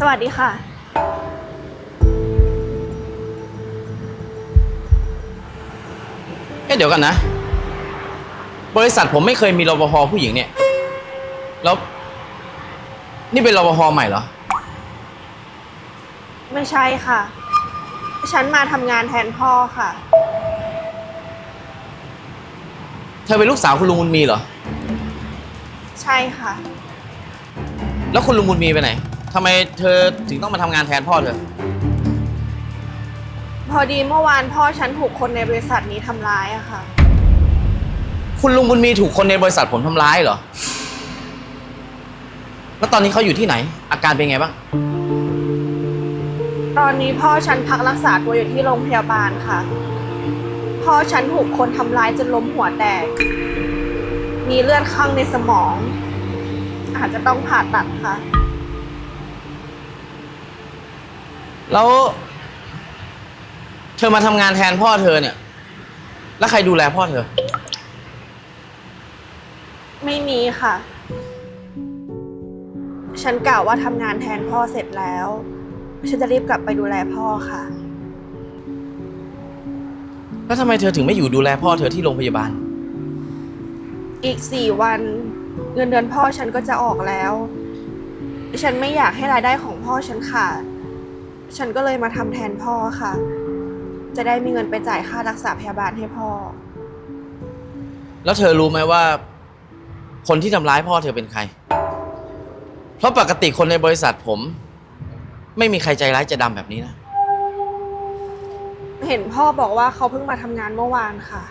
สวัสดีค่ะ เอ๊ะเดี๋ยวกันนะ บริษัทผมไม่เคยมีรปภผู้หญิงเนี่ย แล้ว นี่เป็นรปภใหม่เหรอ ไม่ใช่ค่ะ ฉันมาทำงานแทนพ่อค่ะ เธอเป็นลูกสาวคุณลุงบุญมีเหรอ ใช่ค่ะ แล้วคุณลุงบุญมีไปไหน ทำไมเธอถึงต้องมาทำงานแทนพ่อเธอ พอดีเมื่อวานพ่อฉันถูกคนในบริษัทนี้ทำร้ายอะค่ะ คุณลุงบุญมีถูกคนในบริษัทผมทำร้ายเหรอ แล้วตอนนี้เขาอยู่ที่ไหน อาการเป็นไงบ้าง ตอนนี้พ่อฉันพักรักษาตัวอยู่ที่โรงพยาบาลค่ะ พ่อฉันถูกคนทำร้ายจนล้มหัวแตก มีเลือดข้างในสมอง อาจจะต้องผ่าตัดค่ะ แล้วเธอมาทำงานแทนพ่อเธอเนี่ย แล้วใครดูแลพ่อเธอ ไม่มีค่ะ ฉันกล่าวว่าทำงานแทนพ่อเสร็จแล้ว ฉันจะรีบกลับไปดูแลพ่อค่ะ แล้วทำไมเธอถึงไม่อยู่ดูแลพ่อเธอที่โรงพยาบาล อีกสี่วันเงินเดือนพ่อฉันก็จะออกแล้ว ฉันไม่อยากให้รายได้ของพ่อฉันขาด ฉันก็เลยมาทำแทนพ่อค่ะ จะได้มีเงินไปจ่ายค่ารักษาพยาบาลให้พ่อ แล้วเธอรู้ไหมว่า คนที่ทำร้ายพ่อเธอเป็นใคร เพราะปกติคนในบริษัทผม ไม่มีใครใจร้ายใจดำแบบนี้นะ เห็นพ่อบอกว่าเขาเพิ่งมาทำงานเมื่อวานค่ะ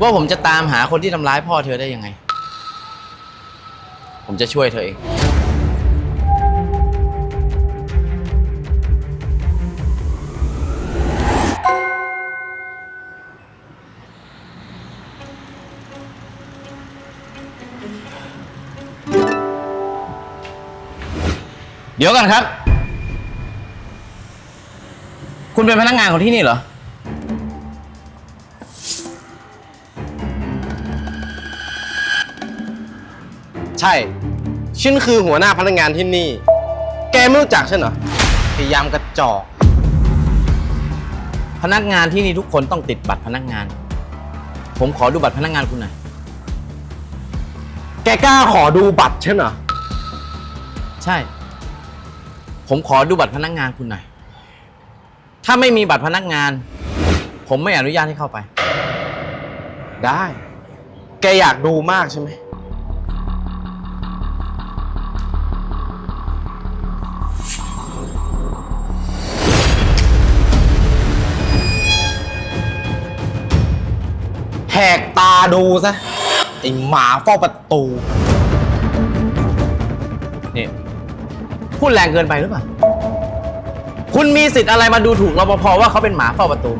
ว่าผมจะตามหาคนที่ทำร้ายพ่อเธอได้ยังไง ผมจะช่วยเธอเอง เดี๋ยวกันครับ คุณเป็นพนักงานของที่นี่เหรอ ใช่ ฉันคือหัวหน้าพนักงานที่นี่ แกไม่รู้จักฉันเหรอพยายามกระจอก พนักงานที่นี่ทุกคนต้องติดบัตรพนักงาน ผมขอดูบัตรพนักงานคุณหน่อย แกกล้าขอดูบัตรฉันเหรอ ใช่ ผมขอดูบัตรพนักงานคุณหน่อย ถ้าไม่มีบัตรพนักงาน ผมไม่อนุญาตให้เข้าไป ได้ แกอยากดูมากใช่ไหม หกตาดูซะ ไอหมาเฝ้าประตู นี่ พูดแรงเกินไปหรือเปล่า คุณมีสิทธิ์อะไรมาดูถูกรปภว่าเขาเป็นหมาเฝ้าประตู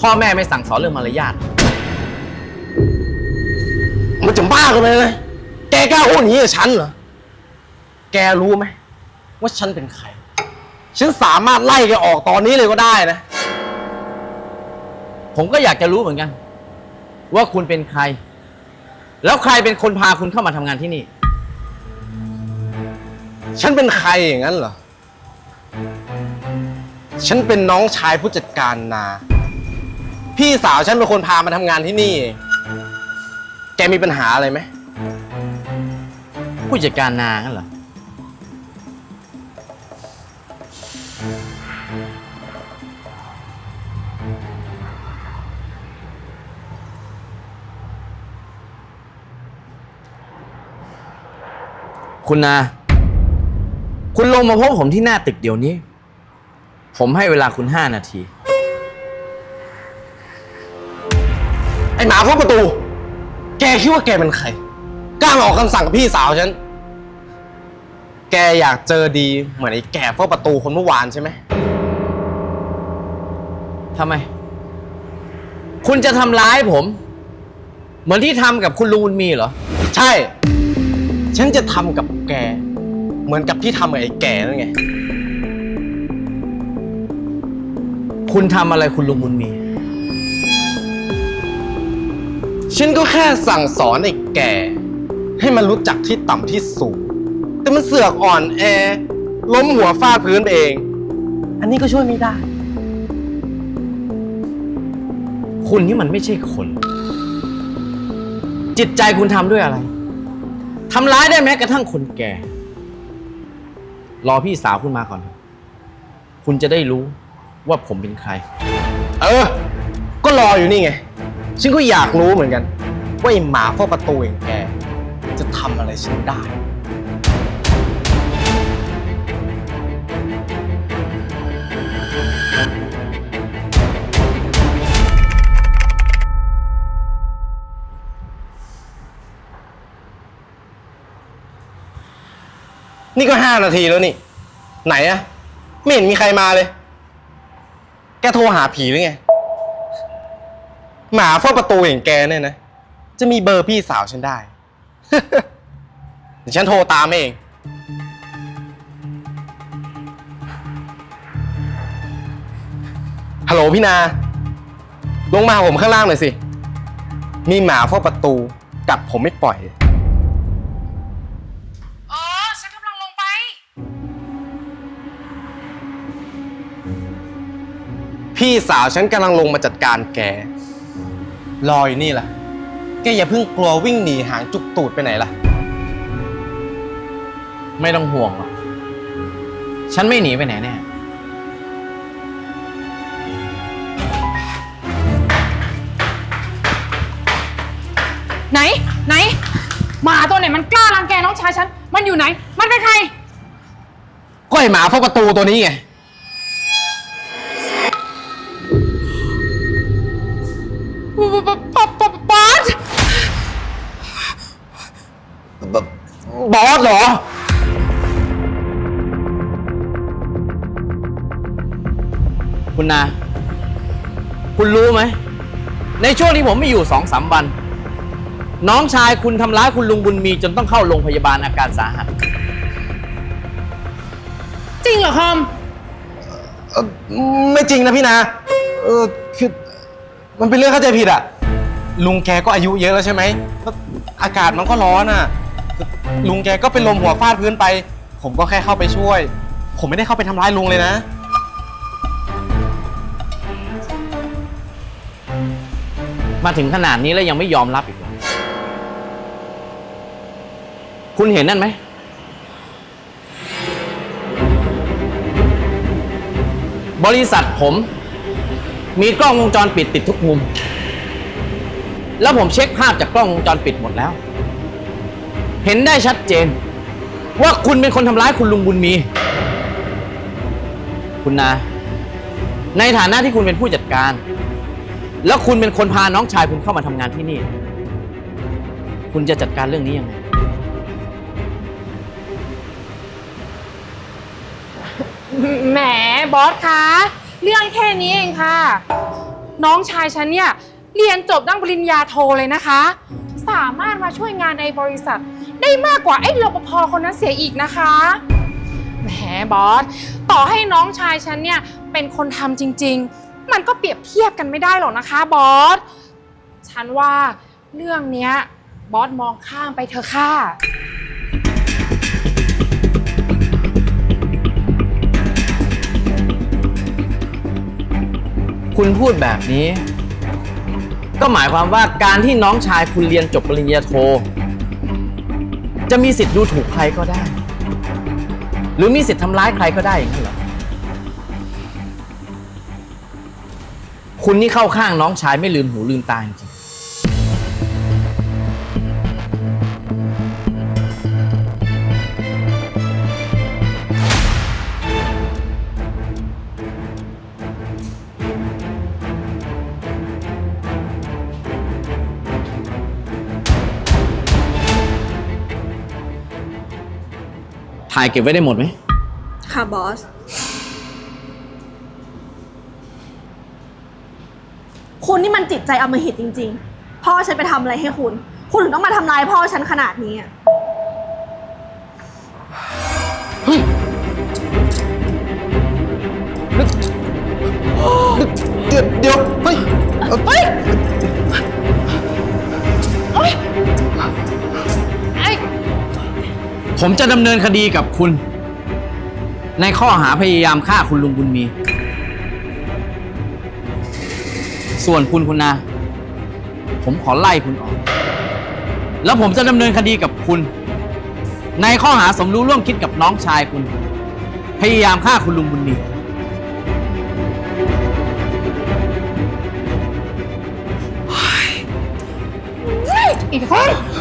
พ่อแม่ไม่สั่งสอนเรื่องมารยาท มันจะบ้ากันเลยนะแกกล้าพูดอย่างนี้กับฉันเหรอ แกรู้ไหม ว่าฉันเป็นใคร ฉันสามารถไล่แกออกตอนนี้เลยก็ได้นะ ผมก็อยากจะรู้เหมือนกัน ว่าคุณเป็นใคร แล้วใครเป็นคนพาคุณเข้ามาทำงานที่นี่ ฉันเป็นใครอย่างนั้นเหรอ ฉันเป็นน้องชายผู้จัดการนา พี่สาวฉันเป็นคนพามาทำงานที่นี่เองแกมีปัญหาอะไรไหม ผู้จัดการนางั้นเหรอ คุณนา คุณลงมาพบผมที่หน้าตึกเดี๋ยวนี้ ผมให้เวลาคุณห้านาที ไอ้หมาเฝ้าประตู แกคิดว่าแกเป็นใคร กล้ามาออกคำสั่งกับพี่สาวฉัน แกอยากเจอดีเหมือนไอ้แก่เฝ้าประตูคนเมื่อวานใช่ไหม ทำไม คุณจะทำร้ายผม เหมือนที่ทำกับคุณลุงบุญมีเหรอ ใช่ ฉันจะทำกับแก เหมือนกับที่ทำกับไอ้แกนั่นไง คุณทำอะไรคุณลุงบุญมี ฉันก็แค่สั่งสอนไอ้แก ให้มันรู้จักที่ต่ำที่สูง แต่มันเสือกอ่อนแอ ล้มหัวฟาดพื้นไปเอง อันนี้ก็ช่วยไม่ได้ คุณนี่มันไม่ใช่คน จิตใจคุณทำด้วยอะไร ทำร้ายได้แม้กระทั่งคนแก่ รอพี่สาวคุณมาก่อนคุณจะได้รู้ว่าผมเป็นใคร เออ ก็รออยู่นี่ไง ฉันก็อยากรู้เหมือนกัน ว่าไอ้หมาเฝ้าประตูอย่างแกจะทำอะไรฉันได้ นี่ก็ห้านาทีแล้วนี่ ไหนอะไม่เห็นมีใครมาเลย แกโทรหาผีหรือไง หมาเฝ้าประตูอย่างแกเนี่ยนะ จะมีเบอร์พี่สาวฉันได้ เดี๋ยวฉันโทรตามเอง ฮัลโหลพี่นา ลงมาหาผมข้างล่างหน่อยสิ มีหมาเฝ้าประตูกัดผมไม่ปล่อย พี่สาวฉันกำลังลงมาจัดการแก รออยู่นี่ล่ะ แกอย่าเพิ่งกลัววิ่งหนีหางจุกตูดไปไหนล่ะ ไม่ต้องห่วงหรอกฉันไม่หนีไปไหนแน่ ไหน ไหน หมาตัวไหนมันกล้ารังแกน้องชายฉัน มันอยู่ไหน มันเป็นใคร ก็ไอหมาเฝ้าประตูตัวนี้ไง บอสเหรอ คุณนา คุณรู้ไหม ในช่วงที่ผมไม่อยู่สองสามวัน น้องชายคุณทำร้ายคุณลุงบุญมีจนต้องเข้าโรงพยาบาลอาการสาหัส จริงเหรอคอม เอ่อไม่จริงนะพี่นาเออคือมันเป็นเรื่องเข้าใจผิดอะลุงแกก็อายุเยอะแล้วใช่ไหมแล้วอากาศมันก็ร้อนอะ ลุงแกก็เป็นลมหัวฟาดพื้นไป ผมก็แค่เข้าไปช่วย ผมไม่ได้เข้าไปทำร้ายลุงเลยนะ มาถึงขนาดนี้แล้วยังไม่ยอมรับอีกเหรอคุณเห็นนั่นไหม บริษัทผม มีกล้องวงจรปิดติดทุกมุม แล้วผมเช็คภาพจากกล้องวงจรปิดหมดแล้ว เห็นได้ชัดเจน ว่าคุณเป็นคนทำร้ายคุณลุงบุญมี คุณนา ในฐานะที่คุณเป็นผู้จัดการ แล้วคุณเป็นคนพาน้องชายคุณเข้ามาทำงานที่นี่ คุณจะจัดการเรื่องนี้ยังไง แหมบอสคะ เรื่องแค่นี้เองค่ะ น้องชายฉันเนี่ย เรียนจบด้านปริญญาโทเลยนะคะ สามารถมาช่วยงานในบริษัท ได้มากกว่าไอ้รปภคนนั้นเสียอีกนะคะ แหมบอส ต่อให้น้องชายฉันเนี่ยเป็นคนทำจริง ๆ มันก็เปรียบเทียบกันไม่ได้หรอกนะคะบอส ฉันว่าเรื่องเนี้ยบอสมองข้ามไปเถอะค่ะ คุณพูดแบบนี้ ก็หมายความว่าการที่น้องชายคุณเรียนจบปริญญาโท จะมีสิทธิ์ดูถูกใครก็ได้ หรือมีสิทธิ์ทำร้ายใครก็ได้อย่างนี้เหรอคุณนี่เข้าข้างน้องชายไม่ลืมหูลืมตาจริง ถ่ายเก็บไว้ได้หมดไหม ค่ะบอส คุณนี่มันจิตใจอำมหิตจริง ๆ พ่อฉันไปทำอะไรให้คุณ คุณถึงต้องมาทำร้ายพ่อฉันขนาดนี้อะ เผมจะดำเนินคดีกับคุณ ในข้อหาพยายามฆ่าคุณลุงบุญมี ส่วนคุณคุณนา ผมขอไล่คุณออก แล้วผมจะดำเนินคดีกับคุณ ในข้อหาสมรู้ร่วมคิดกับน้องชายคุณ พยายามฆ่าคุณลุงบุญมีอีกคน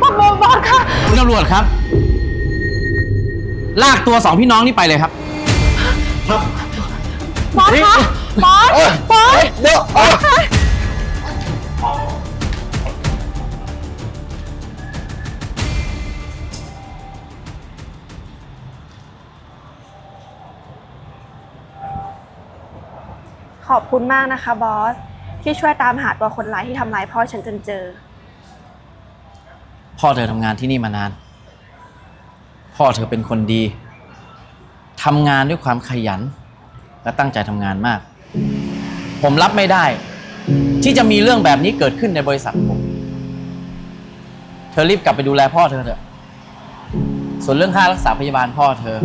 บอสบอสค่ะ คุณตำรวจครับ ลากตัวสองพี่น้องนี่ไปเลยครับ บอสคะบอสเอ้ยบอสเดี๋ยวเอ้ยขอบคุณมากนะคะบอส ที่ช่วยตามหาตัวคนร้ายที่ทำร้ายพ่อฉันจนเจอ พ่อเธอทำงานที่นี่มานาน พ่อเธอเป็นคนดีทำงานด้วยความขยัน และตั้งใจทำงานมาก ผมรับไม่ได้ ที่จะมีเรื่องแบบนี้เกิดขึ้นในบริษัทผม เธอรีบกลับไปดูแลพ่อเธอเถอะ ส่วนเรื่องค่ารักษาพยาบาลพ่อเธอ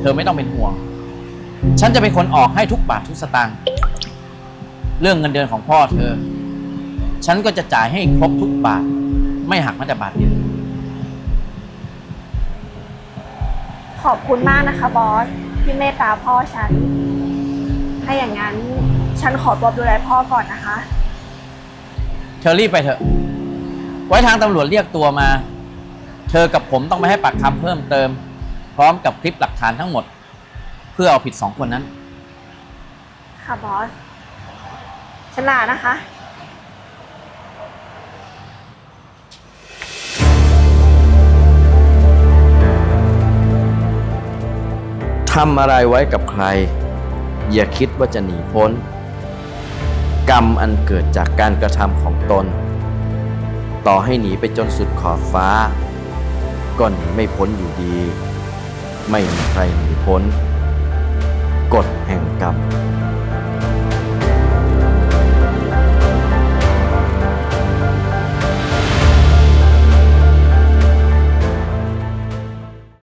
เธอไม่ต้องเป็นห่วง ฉันจะเป็นคนออกให้ทุกบาททุกสตางค์ เรื่องเงินเดือนของพ่อเธอ ฉันก็จะจ่ายให้ครบทุกบาท ไม่หักแม้แต่บาทเดียว ขอบคุณมากนะคะบอสที่เมตตาพ่อฉัน ถ้าอย่างนั้นฉันขอตัวดูแลพ่อก่อนนะคะ เธอรีบไปเถอะ ไว้ทางตำรวจเรียกตัวมา เธอกับผมต้องไปให้ปากคำเพิ่มเติม พร้อมกับคลิปหลักฐานทั้งหมด เพื่อเอาผิดสองคนนั้น ค่ะบอสฉันลานะคะ ทำอะไรไว้กับใคร อย่าคิดว่าจะหนีพ้น กรรมอันเกิดจากการกระทำของตน ต่อให้หนีไปจนสุดขอบฟ้า ก็หนีไม่พ้นอยู่ดี ไม่มีใครหนีพ้น กฎแห่งกรรม